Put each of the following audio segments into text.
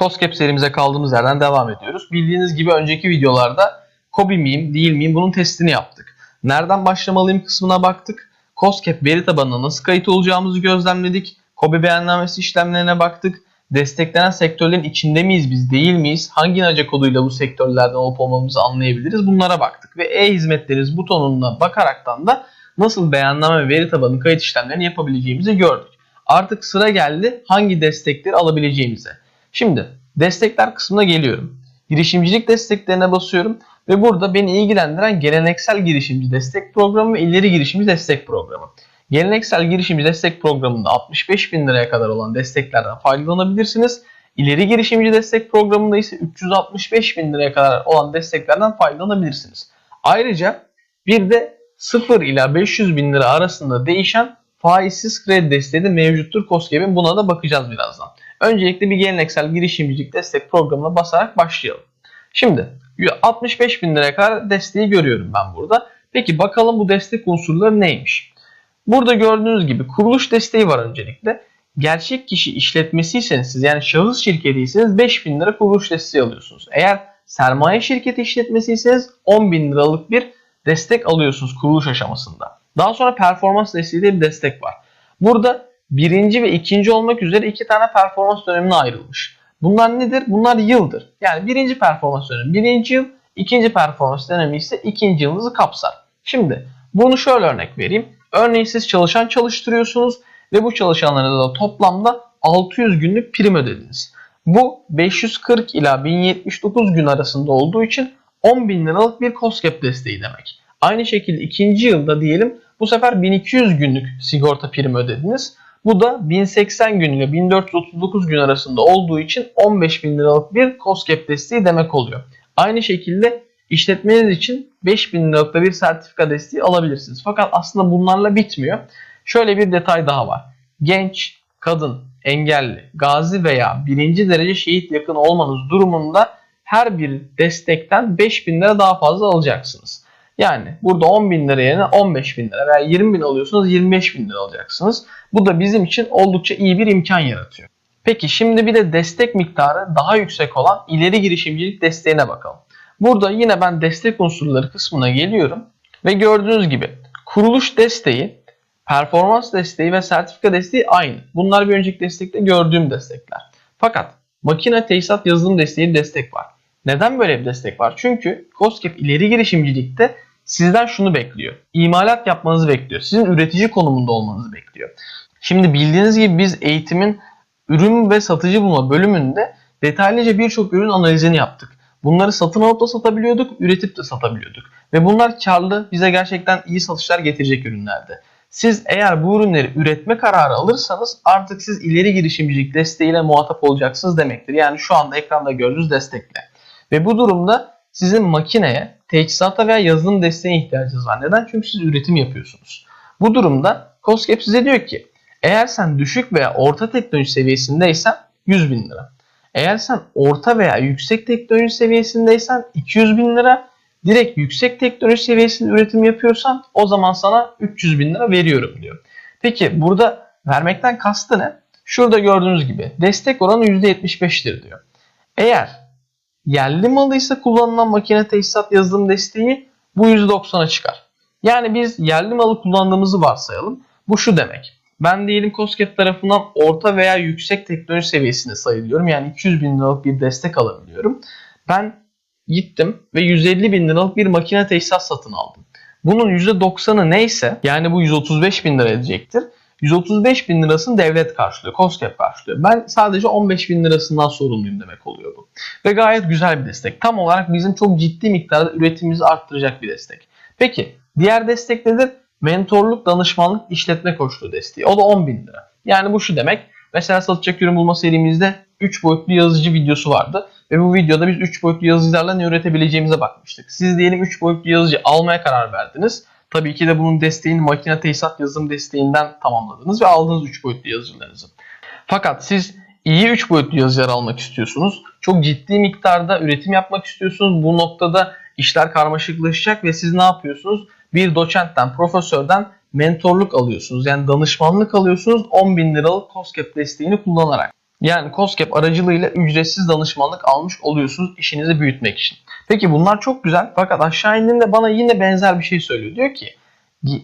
COSGAP serimize kaldığımız yerden devam ediyoruz. Bildiğiniz gibi önceki videolarda COBI miyim, değil miyim bunun testini yaptık. Nereden başlamalıyım kısmına baktık. COSGAP veri tabanına nasıl kayıt olacağımızı gözlemledik. COBI beyannamesi işlemlerine baktık. Desteklenen sektörlerin içinde miyiz biz değil miyiz? Hangi NACE koduyla bu sektörlerden olup olmamızı anlayabiliriz? Bunlara baktık. Ve e-hizmetleriniz butonuna bakaraktan da nasıl beyanname ve veri tabanı kayıt işlemlerini yapabileceğimizi gördük. Artık sıra geldi hangi destekleri alabileceğimize. Şimdi destekler kısmına geliyorum. Girişimcilik desteklerine basıyorum ve burada beni ilgilendiren geleneksel girişimci destek programı ve ileri girişimci destek programı. Geleneksel girişimci destek programında 65 bin liraya kadar olan desteklerden faydalanabilirsiniz. İleri girişimci destek programında ise 365 bin liraya kadar olan desteklerden faydalanabilirsiniz. Ayrıca bir de 0 ila 500 bin lira arasında değişen faizsiz kredi desteği de mevcuttur COSGAP'in. Buna da bakacağız birazdan. Öncelikle bir geleneksel girişimcilik destek programına basarak başlayalım. Şimdi 65 bin liraya kadar desteği görüyorum ben burada. Peki bakalım bu destek unsurları neymiş? Burada gördüğünüz gibi kuruluş desteği var öncelikle. Gerçek kişi işletmesiyseniz siz yani şahıs şirketiyseniz 5 bin lira kuruluş desteği alıyorsunuz. Eğer sermaye şirketi işletmesiyseniz 10 bin liralık bir destek alıyorsunuz kuruluş aşamasında. Daha sonra performans desteği diye bir destek var. Burada birinci ve ikinci olmak üzere iki tane performans dönemine ayrılmış. Bunlar nedir? Bunlar yıldır. Yani birinci performans dönemi birinci yıl, ikinci performans dönemi ise ikinci yılınızı kapsar. Şimdi bunu şöyle örnek vereyim. Örneğin siz çalışan çalıştırıyorsunuz ve bu çalışanlara da toplamda 600 günlük prim ödediniz. Bu 540 ila 1079 gün arasında olduğu için 10 bin liralık bir COSGAP desteği demek. Aynı şekilde ikinci yılda diyelim bu sefer 1200 günlük sigorta primi ödediniz. Bu da 1080 gün ile 1439 gün arasında olduğu için 15 bin liralık bir COSGAP desteği demek oluyor. Aynı şekilde işletmeniz için 5000 liralık da bir sertifika desteği alabilirsiniz. Fakat aslında bunlarla bitmiyor. Şöyle bir detay daha var. Genç, kadın, engelli, gazi veya birinci derece şehit yakın olmanız durumunda her bir destekten 5000 lira daha fazla alacaksınız. Yani burada 10 bin lira yerine 15 bin lira veya 20 bin alıyorsunuz 25 bin lira alacaksınız. Bu da bizim için oldukça iyi bir imkan yaratıyor. Peki şimdi bir de destek miktarı daha yüksek olan ileri girişimcilik desteğine bakalım. Burada yine ben destek unsurları kısmına geliyorum ve gördüğünüz gibi kuruluş desteği, performans desteği ve sertifika desteği aynı. Bunlar bir önceki destekte gördüğüm destekler. Fakat makine tesisat yazılım desteği destek var. Neden böyle bir destek var? Çünkü COSGAP ileri girişimcilikte sizden şunu bekliyor. İmalat yapmanızı bekliyor. Sizin üretici konumunda olmanızı bekliyor. Şimdi bildiğiniz gibi biz eğitimin ürün ve satıcı bulma bölümünde detaylıca birçok ürün analizini yaptık. Bunları satın alıp da satabiliyorduk, üretip de satabiliyorduk. Ve bunlar karlı, bize gerçekten iyi satışlar getirecek ürünlerdi. Siz eğer bu ürünleri üretme kararı alırsanız artık siz ileri girişimcilik desteğiyle muhatap olacaksınız demektir. Yani şu anda ekranda gördüğünüz destekle. Ve bu durumda sizin makineye, teçhizata veya yazılım desteğine ihtiyacınız var. Neden? Çünkü siz üretim yapıyorsunuz. Bu durumda COSGAP size diyor ki eğer sen düşük veya orta teknoloji seviyesindeysen 100 bin lira. Eğer sen orta veya yüksek teknoloji seviyesindeysen 200 bin lira. Direkt yüksek teknoloji seviyesinde üretim yapıyorsan o zaman sana 300 bin lira veriyorum diyor. Peki burada vermekten kastı ne? Şurada gördüğünüz gibi destek oranı %75'tir diyor. Eğer yerli malıysa kullanılan makine tesisat yazılım desteği bu %90'a çıkar. Yani biz yerli malı kullandığımızı varsayalım. Bu şu demek. Ben diyelim COSGAP tarafından orta veya yüksek teknoloji seviyesinde sayılıyorum. Yani 200 bin liralık bir destek alabiliyorum. Ben gittim ve 150 bin liralık bir makine tesisat satın aldım. Bunun %90'ı neyse yani bu 135 bin lira edecektir. 135 bin lirasını devlet karşılıyor, COSGAP karşılıyor. Ben sadece 15 bin lirasından sorumluyum demek oluyor bu. Ve gayet güzel bir destek. Tam olarak bizim çok ciddi miktarda üretimimizi arttıracak bir destek. Peki diğer destek nedir? Mentorluk, danışmanlık, işletme koçluğu desteği. O da 10 bin lira. Yani bu şu demek. Mesela satacak ürün bulma serimizde 3 boyutlu yazıcı videosu vardı. Ve bu videoda biz 3 boyutlu yazıcılarla ne üretebileceğimize bakmıştık. Siz diyelim 3 boyutlu yazıcı almaya karar verdiniz. Tabii ki de bunun desteğini makine tesisat yazılım desteğinden tamamladınız ve aldınız 3 boyutlu yazıcılarınızı. Fakat siz iyi 3 boyutlu yazıcılar almak istiyorsunuz. Çok ciddi miktarda üretim yapmak istiyorsunuz. Bu noktada işler karmaşıklaşacak ve siz ne yapıyorsunuz? Bir doçentten, profesörden mentorluk alıyorsunuz. Yani danışmanlık alıyorsunuz 10 bin liralık COSGAP desteğini kullanarak. Yani COSGAP aracılığıyla ücretsiz danışmanlık almış oluyorsunuz işinizi büyütmek için. Peki bunlar çok güzel fakat aşağı indiğinde bana yine benzer bir şey söylüyor. Diyor ki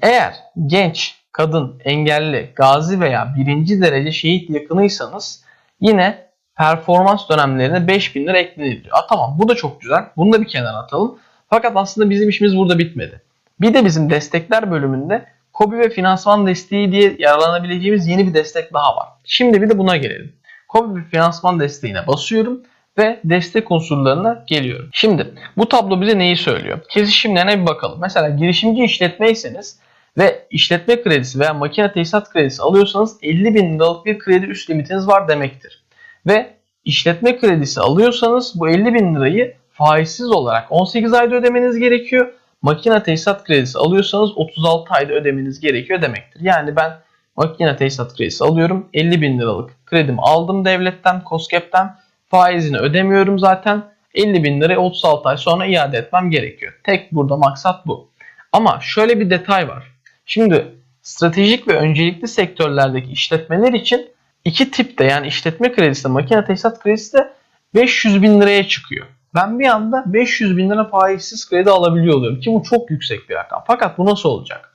eğer genç, kadın, engelli, gazi veya birinci derece şehit yakınıysanız yine performans dönemlerine 5000 lira eklenir. Aa, tamam bu da çok güzel. Bunu da bir kenara atalım. Fakat aslında bizim işimiz burada bitmedi. Bir de bizim destekler bölümünde KOBİ ve finansman desteği diye yararlanabileceğimiz yeni bir destek daha var. Şimdi bir de buna gelelim. KOBİ ve finansman desteğine basıyorum ve destek unsurlarına geliyorum. Şimdi bu tablo bize neyi söylüyor? Kesişimlerine bir bakalım. Mesela girişimci işletmeyseniz ve işletme kredisi veya makine tesisat kredisi alıyorsanız 50 bin liralık bir kredi üst limitiniz var demektir. Ve işletme kredisi alıyorsanız bu 50 bin lirayı faizsiz olarak 18 ayda ödemeniz gerekiyor. Makine tesisat kredisi alıyorsanız 36 ayda ödemeniz gerekiyor demektir. Yani ben makine tesisat kredisi alıyorum. 50 bin liralık kredimi aldım devletten, COSGAP'ten. Faizini ödemiyorum zaten. 50 bin lirayı 36 ay sonra iade etmem gerekiyor. Tek burada maksat bu. Ama şöyle bir detay var. Şimdi stratejik ve öncelikli sektörlerdeki işletmeler için iki tipte yani işletme kredisi de makine tesisat kredisi de 500 bin liraya çıkıyor. Ben bir anda 500 bin lira faizsiz kredi alabiliyor oluyorum ki bu çok yüksek bir rakam. Fakat bu nasıl olacak?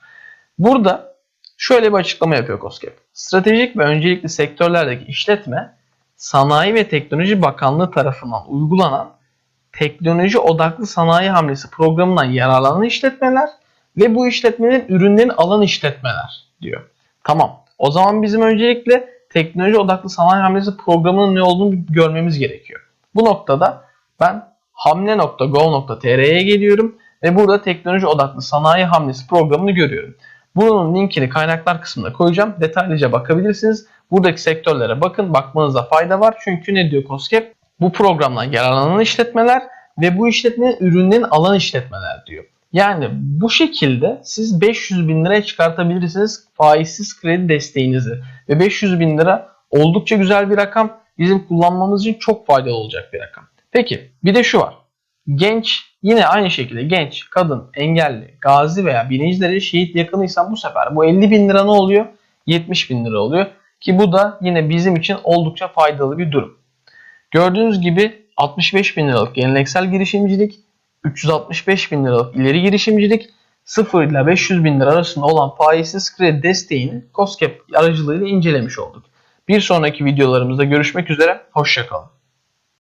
Burada şöyle bir açıklama yapıyor COSGAP. Stratejik ve öncelikli sektörlerdeki işletme Sanayi ve Teknoloji Bakanlığı tarafından uygulanan teknoloji odaklı sanayi hamlesi programından yararlanan işletmeler ve bu işletmenin ürünlerini alan işletmeler diyor. Tamam. O zaman bizim öncelikle teknoloji odaklı sanayi hamlesi programının ne olduğunu görmemiz gerekiyor. Bu noktada ben hamle.go.tr'ye geliyorum ve burada teknoloji odaklı sanayi hamlesi programını görüyorum. Bunun linkini kaynaklar kısmına koyacağım. Detaylıca bakabilirsiniz. Buradaki sektörlere bakın. Bakmanızda fayda var. Çünkü ne diyor COSGAP? Bu programdan yararlanan işletmeler ve bu işletmenin ürünlerini alan işletmeler diyor. Yani bu şekilde siz 500 bin liraya çıkartabilirsiniz faizsiz kredi desteğinizi. Ve 500 bin lira oldukça güzel bir rakam. Bizim kullanmamız için çok faydalı olacak bir rakam. Peki bir de şu var. Genç yine aynı şekilde genç, kadın, engelli, gazi veya birinci derece şehit yakınıysan bu sefer bu 50 bin lira ne oluyor? 70 bin lira oluyor. Ki bu da yine bizim için oldukça faydalı bir durum. Gördüğünüz gibi 65 bin liralık geleneksel girişimcilik, 365 bin liralık ileri girişimcilik, 0 ile 500 bin lira arasında olan faizsiz kredi desteğini COSGAP aracılığıyla incelemiş olduk. Bir sonraki videolarımızda görüşmek üzere, hoşçakalın.